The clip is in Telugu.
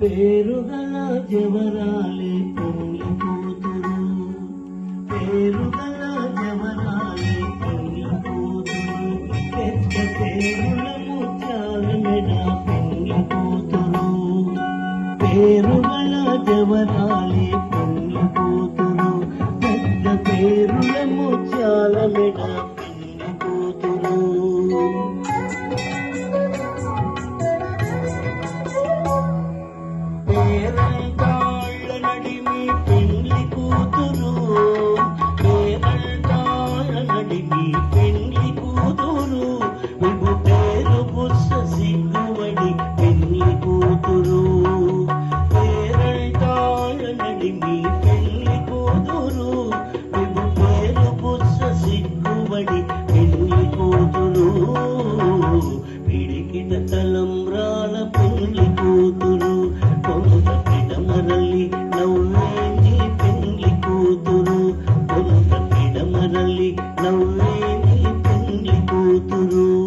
పేరుగల జవరాలే పెళ్ళి కూతురు పేరుగల జవరాలే పెళ్ళి కూతురు పెద్ద పేరుల ముత్యాల మెడ పెళ్ళి కూతురు పేరుగల జవరాలే పెళ్ళి కూతురు పెద్ద పేరుల ముత్యాల మెడ பேரங்கா కొంత పిడమరలి నవ్వేని పెండ్లి కూతురు.